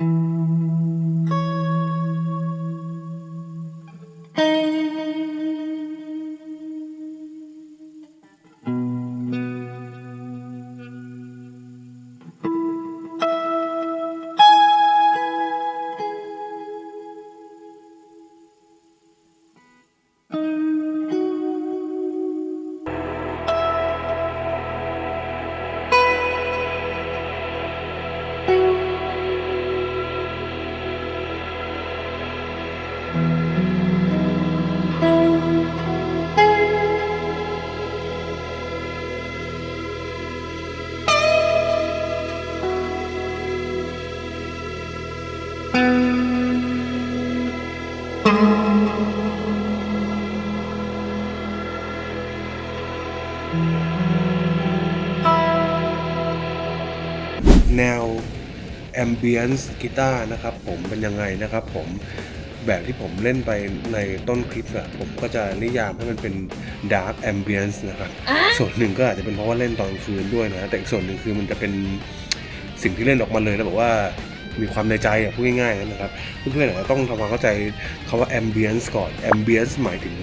Mm-hmm. แนวแอมเบียนซ์กีตาร์นะครับผมเป็นยังไงนะครับผมแบบที่ผมเล่นไปในต้นคลิปอะผมก็จะนิยามให้มันเป็นดาร์กแอมเบียนซ์นะครับ ส่วนหนึ่งก็อาจจะเป็นเพราะว่าเล่นตอนกลางคืนด้วยนะ แต่อีกส่วนหนึ่งคือมันจะเป็นสิ่งที่เล่นออกมาเลยแล้วบอกว่ามีความในใจอะพูดง่ายๆนะครับ เพื่อนๆอาจจะต้องทำความเข้าใจคำว่าแอมเบียนซ์ก่อนแอมเบียนซ์หมายถึง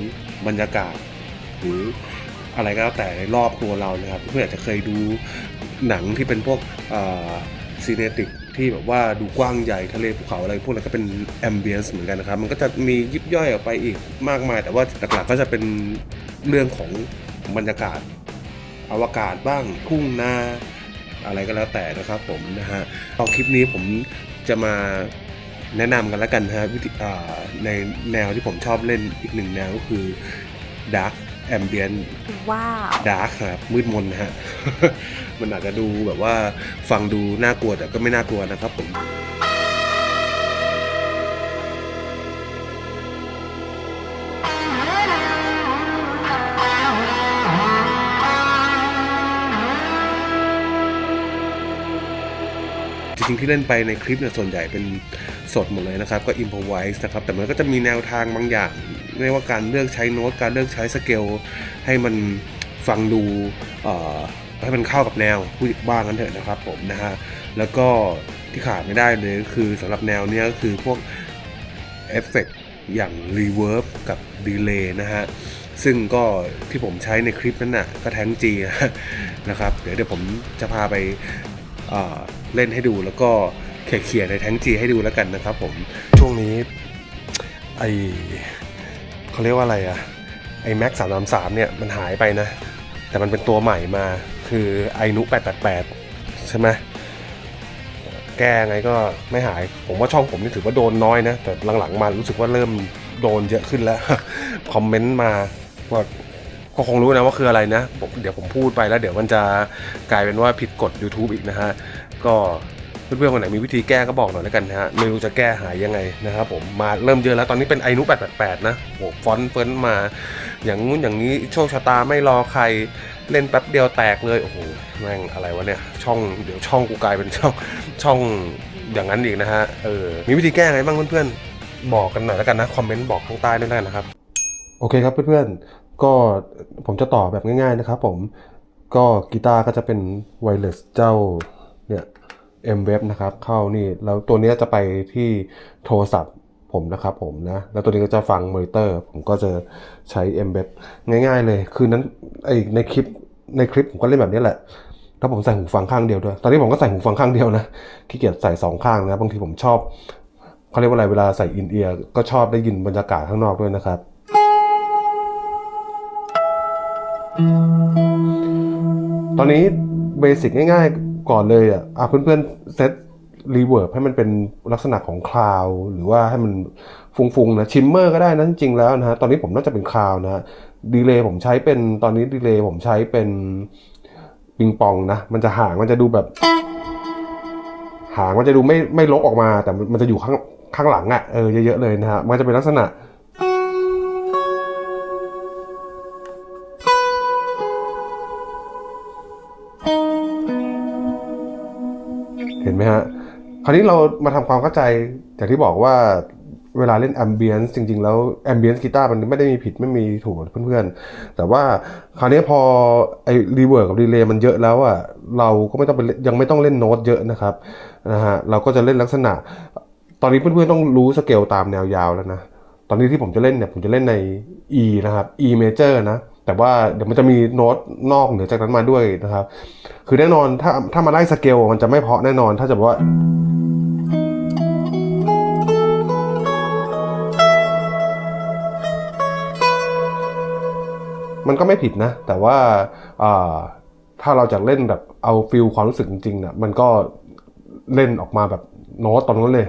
บรรยากาศ หรือ อะไรก็แล้วแต่ในรอบตัวเรานะครับเพื่อนอาจจะเคยดูหนังที่เป็นพวกซีเนติกที่แบบว่าดูกว้างใหญ่ทะเลภูเขาอะไรพวกนั้นก็เป็นแอมเบียนซ์เหมือนกันนะครับ มันก็จะมียิบย่อยออกไปอีกมากมาย แต่ว่าหลักๆก็จะเป็นเรื่องของบรรยากาศอวกาศบ้างทุ่งนาอะไรก็แล้วแต่นะครับผมนะฮะเอาคลิปนี้ผมจะมาแนะนำกันแล้วกันนะฮะวิธีในแนวที่ผมชอบเล่นอีกหนึ่งแนวก็คือ Dark Ambient ว้าวดาร์กครับมืดมนนะฮะ มันอาจจะดูแบบว่าฟังดูน่ากลัวแต่ก็ไม่น่ากลัวนะครับผมจริงๆที่เล่นไปในคลิปเนี่ยส่วนใหญ่เป็นสดหมดเลยนะครับ ก็อิมพอไวส์นะครับ แต่มันก็จะมีแนวทางบางอย่าง ไม่ว่าการเลือกใช้โน้ตการเลือกใช้สเกลให้มันฟังดูให้มันเข้ากับแนวพูดบ้างกันเถอะนะครับผมนะฮะแล้วก็ที่ขาดไม่ได้เลยก็คือสำหรับแนวเนี้ยก็คือพวกเอฟเฟกอย่าง Reverb กับ Delay นะฮะซึ่งก็ที่ผมใช้ในคลิปนั้นน่ะก็แท้งจีนะครับ เดี๋ยวเดี๋ยวผมจะพาไปเอ่อเล่นให้ดูแล้วก็เขี่ยๆในแท้งจีให้ดูแล้วกันนะครับผมช่วงนี้ไอ เขาเรียกว่าอะไรอะไอแม็กสามสามเนี่ยมันหายไปนะ แต่มันเป็นตัวใหม่มาคือไอนุ888ใช่ไหมแก้ไงก็ไม่หาย ผมว่าช่องผมนี่ถือว่าโดนน้อยนะ แต่หลังๆมารู้สึกว่าเริ่มโดนเยอะขึ้นแล้ว คอมเมนต์มาว่าก็คงรู้นะว่าคืออะไรนะ เดี๋ยวผมพูดไปแล้ว เดี๋ยวมันจะกลายเป็นว่าผิดกฎ YouTube อีกนะฮะ ก็ เพื่อนๆคนไหนมีวิธีแก้ก็บอกหน่อยแล้วกันนะฮะไม่รู้จะแก้หายยังไงนะครับผมมาเริ่มเยอะแล้วตอนนี้เป็นไอนุ888นะโหฟอนต์เฟิร์นมา อย่างงู้นอย่างนี้โชคชะตาไม่รอใครเล่นแป๊บเดียวแตกเลยโอ้โหแม่งอะไรวะเนี่ยช่องเดี๋ยวช่องกูกลายเป็นช่องช่องอย่างนั้นอีกนะฮะเออมีวิธีแก้ไงบ้างเพื่อนๆบอกกันหน่อยแล้วกันนะคอมเมนต์บอกข้างใต้ด้วยแล้วกันนะครับโอเคครับเพื่อนๆก็ผมจะต่อแบบง่าย ๆนะครับผมก็กีตาร์ก็จะเป็นไวเลสเจ้าเนี่ย M w e b นะครับ เข้านี่แล้วตัวนี้จะไปที่โทรศัพท์ผมนะครับผมนะ แล้วตัวนี้ก็จะฟังมอนิเตอร์ ผมก็จะใช้ M w e b ง่าย ๆ เลย คือนั้นไอในคลิปในคลิปผมก็เล่นแบบนี้แหละถ้าผมใส่หูฟังข้างเดียวด้วย ตอนนี้ผมก็ใส่หูฟังข้างเดียวนะขี้เกียจใส่สองข้างนะบางทีผมชอบเขาเรียกว่าอะไรเวลาใส่อินเอียร์ก็ชอบได้ยินบรรยากาศข้างนอกด้วยนะครับ ตอนนี้เบสิกง่ายๆ ก่อนเลยอะอะเพื่อนๆเซตรีเวิร์บให้มันเป็นลักษณะของคลาวหรือว่าให้มันฟุงๆนะชิมเมอร์ก็ได้นะจริงแล้วนะฮะตอนนี้ผมน่าจะเป็นคลาวนะฮะดีเลย์ผมใช้เป็นตอนนี้ดีเลย์ผมใช้เป็นปิงปองนะ มันจะห่างมันจะดูแบบ หางมันจะดูไม่ไม่ลกออกมา แต่มันจะอยู่ข้างข้างหลังอะ่ะเออเยอะๆเลยนะฮะมันจะเป็นลักษณะ เห็นไหมฮะ คราวนี้เรามาทำความเข้าใจอย่างที่บอกว่าเวลาเล่นแอมเบียนซ์จริง ๆ แล้วแอมเบียนซ์กีตาร์มันไม่ได้มีผิดไม่มีถูกเพื่อนๆ แต่ว่าคราวนี้พอไอ้รีเวิร์กับดีเลย์มันเยอะแล้วอะเราก็ไม่ต้องไปยังไม่ต้องเล่นโน้ตเยอะนะครับนะฮะเราก็จะเล่นลักษณะ ตอนนี้เพื่อนๆต้องรู้สเกลตามแนวยาวแล้วนะ ตอนนี้ที่ผมจะเล่นเนี่ยผมจะเล่นใน E นะครับ E major นะ แต่ว่าเดี๋ยวมันจะมีโน้ตนอกเหนือจากนั้นมาด้วยนะครับ คือแน่นอนถ้าถ้ามาไล่สเกลมันจะไม่เพาะแน่นอน ถ้าจะบอกว่ามันก็ไม่ผิดนะ แต่ว่าถ้าเราจะเล่นแบบเอาฟิลความรู้สึกจริงๆนี่ยมันก็เล่นออกมาแบบโน้ตตอนนั้นเลย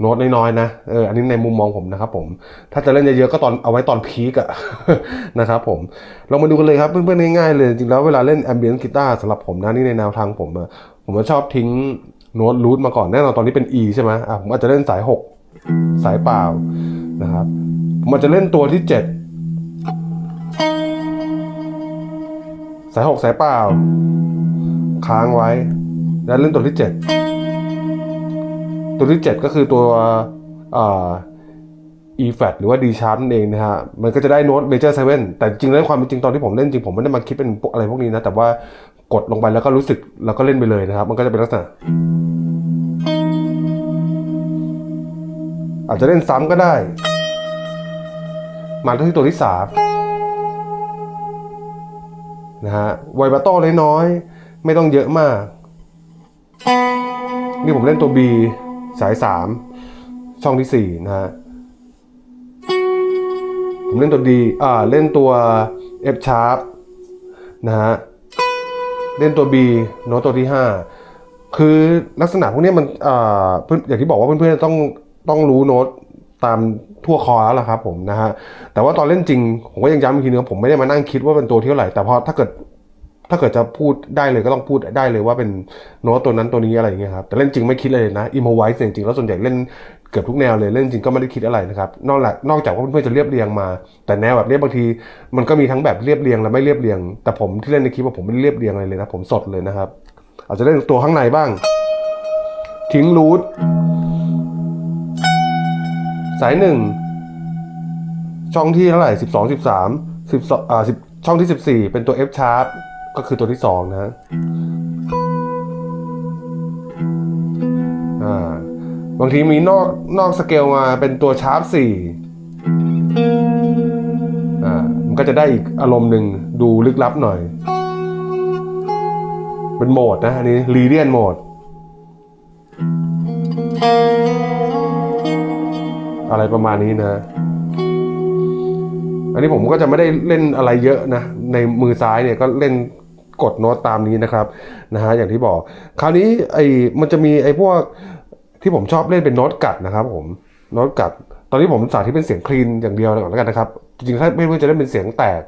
โน้ตน้อยๆนะเอออันนี้ในมุมมองผมนะครับผมถ้าจะเล่นเยอะๆก็ตอนเอาไว้ตอนพีกอะนะครับผมเรามาดูกันเลยครับเพื่อนๆง่ายๆเลยจริงๆแล้วเวลาเล่นแอมเบียนกีตาร์สำหรับผมนะนี่ในแนวทางผมอะผมชอบทิ้งโน้ตรูทมาก่อนแน่นอนตอนนี้เป็น E ใช่ไหมอะผมอาจจะเล่นสาย 6 สายเปล่านะครับผมอาจจะเล่นตัวที่ 7 สายหกสายเปล่า ค้างไว้ แล้วเล่นตัวที่เจ็ด ตัวที่เจ็ดก็คือตัวอ่า E flat หรือว่า D sharp นั่นเองนะฮะ มันก็จะได้โน้ต major 7แต่จริงๆแล้วความเป็นจริงตอนที่ผมเล่นจริงผมไม่ได้มาคิดเป็นพวกอะไรพวกนี้นะ แต่ว่ากดลงไปแล้วก็รู้สึกแล้วก็เล่นไปเลยนะครับ มันก็จะเป็นลักษณะ อาจจะเล่นซ้ำก็ได้ มาที่ตัวที่สามนะฮะไวบาโต้เล็กน้อย ไม่ต้องเยอะมาก นี่ผมเล่นตัว B สาย 3 ช่องที่ 4 นะฮะ ผมเล่นตัว D อ่า เล่นตัว F sharp นะฮะ เล่นตัว B โน้ตตัวที่ 5 คือลักษณะพวกนี้มันอ่าอย่างที่บอกว่าเพื่อนๆต้องต้องรู้โน้ตตามทั่วคอแล้วล่ะครับผมนะฮะ แต่ว่าตอนเล่นจริง ผมก็ยังย้ำอีกทีนึงผมไม่ได้มานั่งคิดว่าเป็นตัวเท่าไหร่ แต่พอถ้าเกิด ถ้าเกิดจะพูดได้เลยก็ต้องพูดได้เลยว่าเป็นโน้ตตัวนั้นตัวนี้อะไรอย่างเงี้ยครับแต่เล่นจริงไม่คิดเลยนะอิมโมไวส์จริงๆแล้วส่วนใหญ่เล่นเกือบทุกแนวเลยเล่นจริงก็ไม่ได้คิดอะไรนะครับนอกจากนอกจากว่าเพื่อนๆจะเรียบเรียงมา แต่แนวแบบเนี้ยบางที มันก็มีทั้งแบบเรียบเรียงและไม่เรียบเรียง แต่ผมที่เล่นในคลิปว่าผมไม่ได้เรียบเรียงอะไรเลยนะผมสดเลยนะครับ อาจจะเล่นตัวข้างในบ้าง ทิ้งรูทสายหนึ่งช่องที่เท่าไหร่สิบสองสิบสามสิบสองอ่าสิบช่องที่สิบสี่เป็นตัว F sharp ก็คือตัวที่สองนะอ่าบางทีมีนอกนอกสเกลมาเป็นตัวชาร์ปสี่อ่ามันก็จะได้อีกอารมณ์หนึ่งดูลึกลับหน่อย เป็นโหมดนะอันนี้รีเดียนโหมด อะไรประมาณนี้นะ อันนี้ผมก็จะไม่ได้เล่นอะไรเยอะนะ ในมือซ้ายเนี่ยก็เล่น กดโน้ตตามนี้นะครับนะฮะอย่างที่บอก คราวนี้ไอ้มันจะมีไอ้พวกที่ผมชอบเล่นเป็นโน้ตกัดนะครับ ผมโน้ตกัด ตอนนี้ผมสาธิตเป็นเสียงคลีนอย่างเดียวก่อนแล้วกันนะครับ จริงๆถ้าไม่รู้จะเล่นเป็นเสียงแตก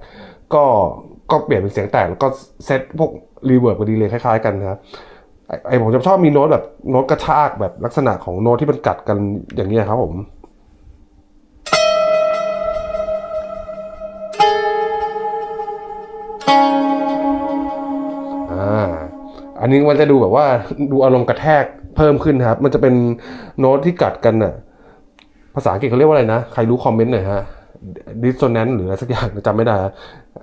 ก็ก็เปลี่ยนเป็นเสียงแตกแล้วก็เซตพวกรีเวิร์บกับดีเลยคล้ายๆกันนะครับไอ้ผมจะชอบมีโน้ตแบบโน้ตกระชากแบบลักษณะของโน้ตที่มันกัดกันอย่างนี้ครับผม อันนี้มันจะดูแบบว่าดูอารมณ์กระแทกเพิ่มขึ้นครับ มันจะเป็นโน้ตที่กัดกันน่ะ ภาษาอังกฤษเขาเรียกว่าอะไรนะ ใครรู้คอมเมนต์หน่อยฮะ dissonance หรืออะไรสักอย่างจำไม่ได้ฮะ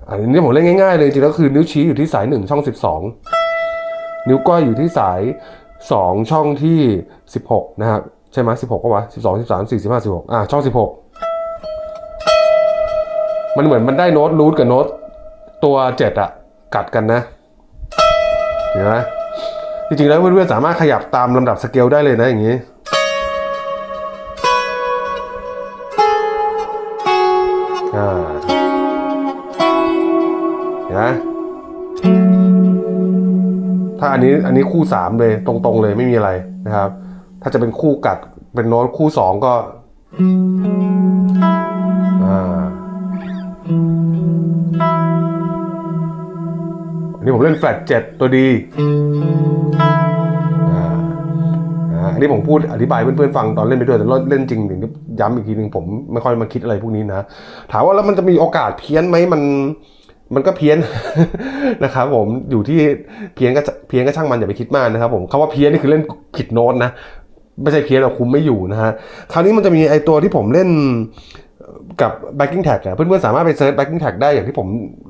อันนี้ผมเล่นง่ายๆเลยจริงๆแล้วคือนิ้วชี้อยู่ที่สายหนึ่งช่องสิบสองนิ้วก้อยอยู่ที่สายสองช่องที่สิบหกนะครับ ใช่ไหมสิบหกก็วะสิบสองสิบสามสี่สิบห้าสิบหกอ่าช่องสิบหกมันเหมือนมันได้โน้ตรูทกับโน้ตตัวเจ็ดอะกัดกันนะ เห็นไหมจริงๆแล้วเพื่อนๆสามารถขยับตามลำดับสเกลได้เลยนะอย่างนี้เห็นไหมถ้าอันนี้อันนี้คู่สามเลยตรงๆเลยไม่มีอะไรนะครับ ถ้าจะเป็นคู่กัดเป็นโน้ตคู่สองก็อ่า นนี้ผมเล่นแฟลตเจ็ดตัวดีอันนี้ผมพูดอธิบายเพื่อนๆฟังตอนเล่นไปด้วยแต่เล่นจริงอย่งย้ำอีกทีหนึ่งผมไม่ค่อยมาคิดอะไรพวกนี้นะ ถามว่าแล้วมันจะมีโอกาสเพี้ยนไหมมันมันก็เพี้ยนนะครับผมอยู่ที่เพี้ยนก็เพี้ยนก็ช่างมันอย่าไปคิดมากนะครับผมคำว่าเพี้ยนนี่คือเล่นผิดโน้ตนะไม่ใช่เพี้ยนเราคุมไม่อยู่นะฮะคราวนี้มันจะมีไอตัวที่ผมเล่นกับ backing tag อะเพื่อนๆสามารถไปเซิร์ช backing tag ได้อย่างที่ผม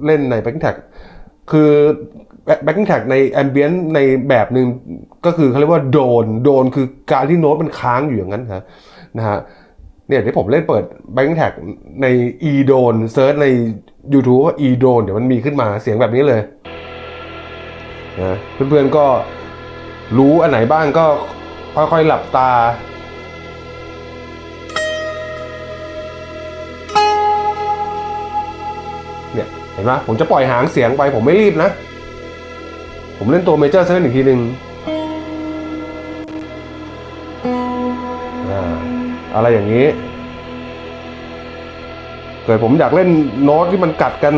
เล่นใน backing tag คือ backing tag ใน ambient ในแบบหนึ่งก็คือเขาเรียกว่าโดนโดนคือการที่โน้ตมันค้างอยู่อย่างนั้นครับนะฮะเนี่ยที่ผมเล่นเปิด Bang Tag ใน e d o n เซิร์ชใน YouTube ว่า e d o n เดี๋ยวมันมีขึ้นมาเสียงแบบนี้เลยนะเพื่อนๆก็รู้อันไหนบ้างก็ค่อยๆหลับตา ห็นไหมผมจะปล่อยหางเสียงไปผมไม่รีบนะ ผมเล่นตัวเมเจอร์เซเว่นอีกทีหนึ่งออะไรอย่างนี้ เกิดผมอยากเล่นโน้ตที่มันกัดกัน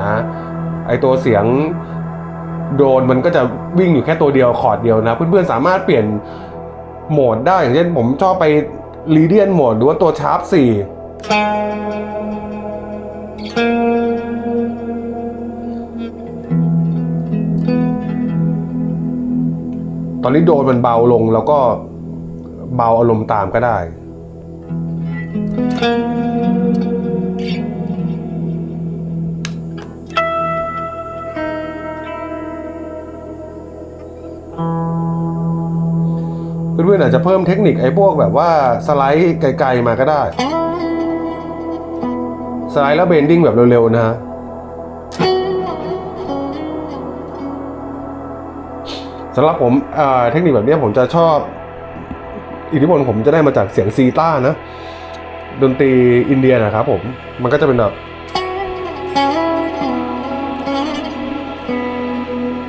นะไอตัวเสียง โดรนมันก็จะวิ่งอยู่แค่ตัวเดียวคอร์ดเดียวนะ เพื่อนๆสามารถเปลี่ยนโหมดได้อย่างเช่นผมชอบไปลีเดียนโหมดหรือว่าตัวชาร์ปสี่ตอนนี้โดนมันเบาลงแล้วก็เบาอารมณ์ตามก็ได้ พื่อนๆอาจจะเพิ่มเทคนิคไอ้พวกแบบว่าสไลด์ไกลๆมาก็ได้ สไลด์แล้วเบนดิ้งแบบเร็วๆนะฮะสำหรับผมเทคนิคแบบนี้ผมจะชอบ อิทธิพลผมจะได้มาจากเสียงซีต้านะ ดนตรีอินเดียนะครับผม มันก็จะเป็นแบบ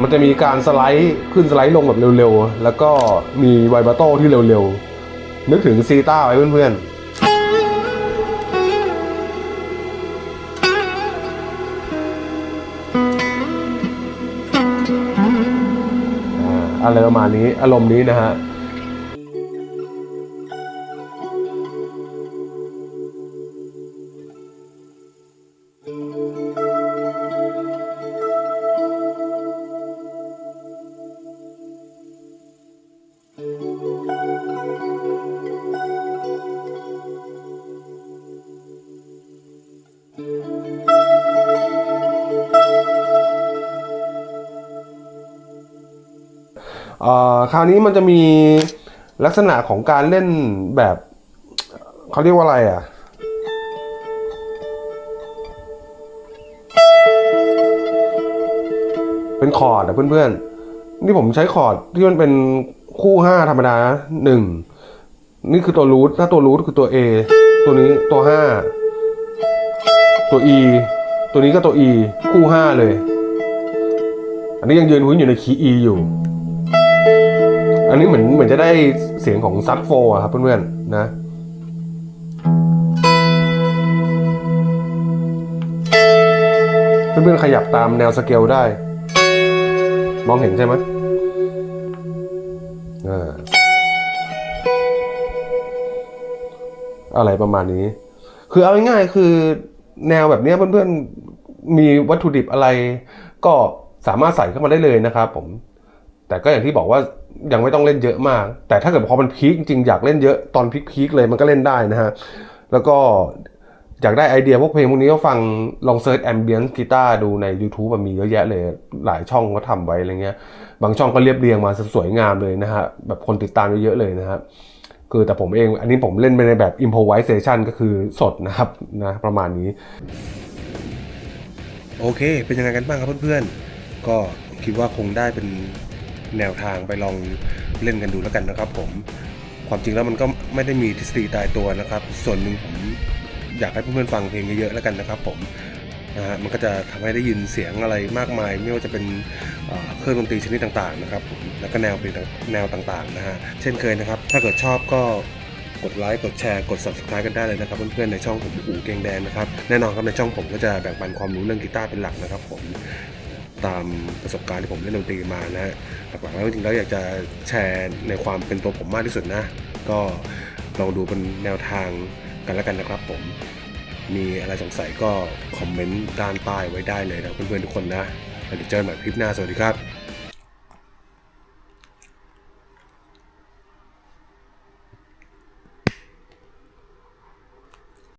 มันจะมีการสไลด์ขึ้นสไลด์ลงแบบเร็วๆ แล้วก็มีไวบราโต้ที่เร็วๆ นึกถึงซีต้าไว้เพื่อนๆอ่าอะไรประมาณนี้อารมณ์นี้นะฮะ คราวนี้มันจะมีลักษณะของการเล่นแบบเขาเรียกว่าอะไรอะเป็นคอร์ดอะเพื่อนๆ นี่ผมใช้คอร์ดที่มันเป็นคู่ห้าธรรมดาหนึ่งนี่คือตัวรูทถ้าตัวรูทคือตัว A ตัวนี้ตัวห้าตัว E ตัวนี้ก็ตัว E คู่ห้าเลย อันนี้ยังยืนพื้นอยู่ในคีย์ E อยู่ อันนี้เหมือนเหมือนจะได้เสียงของซับโฟอะครับเพื่อนๆนะเพื่อนๆขยับตามแนวสเกลได้ มองเห็นใช่ไหมอ่าอะไรประมาณนี้ คือเอาง่ายๆคือแนวแบบนี้เพื่อนๆมีวัตถุดิบอะไร ก็สามารถใส่เข้ามาได้เลยนะครับผม แต่ก็อย่างที่บอกว่ายังไม่ต้องเล่นเยอะมาก แต่ถ้าเกิดพอมันพีคจริงอยากเล่นเยอะตอนพีคๆเลยมันก็เล่นได้นะฮะ แล้วก็อยากได้ไอเดียพวกเพลงพวกนี้ก็ฟังลองเซิร์ชแอมเบียนกีตาร์ดูใน YouTube มันมีเยอะแยะเลยหลายช่องก็ทำไว้อะไรเงี้ย บางช่องก็เรียบเรียงมาสวยงามเลยนะฮะ แบบคนติดตามเยอะๆเลยนะครับคือแต่ผมเองอันนี้ผมเล่นไปในแบบ improvisation ก็คือสดนะครับนะประมาณนี้ โอเค เป็นยังไงกันบ้างครับเพื่อนๆ ก็คิดว่าคงได้เป็น แนวทางไปลองเล่นกันดูแล้วกันนะครับ ผมความจริงแล้วมันก็ไม่ได้มีทฤษฎีตายตัวนะครับ ส่วนหนึ่งผมอยากให้เพื่อนๆฟังเพลงเยอะๆแล้วกันนะครับ ผมนะฮะมันก็จะทำให้ได้ยินเสียงอะไรมากมาย ไม่ว่าจะเป็นเครื่องดนตรีชนิดต่างๆนะครับผมแล้วก็แนวเพลงแนวต่างๆนะฮะเช่นเคยนะครับ ถ้าเกิดชอบก็กดไลค์กดแชร์กด subscribe กันได้เลยนะครับ เพื่อนๆในช่องผมอู่เกงแดงนะครับแน่นอนครับในช่องผมก็จะแบ่งปันความรู้เรื่องกีตาร์เป็นหลักนะครับผม ตามประสบการณ์ที่ผมเล่นดนตรีมานะฮะหลักๆแล้วจริงๆแล้วอยากจะแชร์ในความเป็นตัวผมมากที่สุดนะ ก็ลองดูเป็นแนวทางกันแล้วกันนะครับผมมีอะไรสงสัยก็คอมเมนต์ด้านใต้ไว้ได้เลยนะเพื่อนๆทุกคนนะแล้วเดี๋ยวเจอกันใหม่คลิปหน้าสวัสดีครับ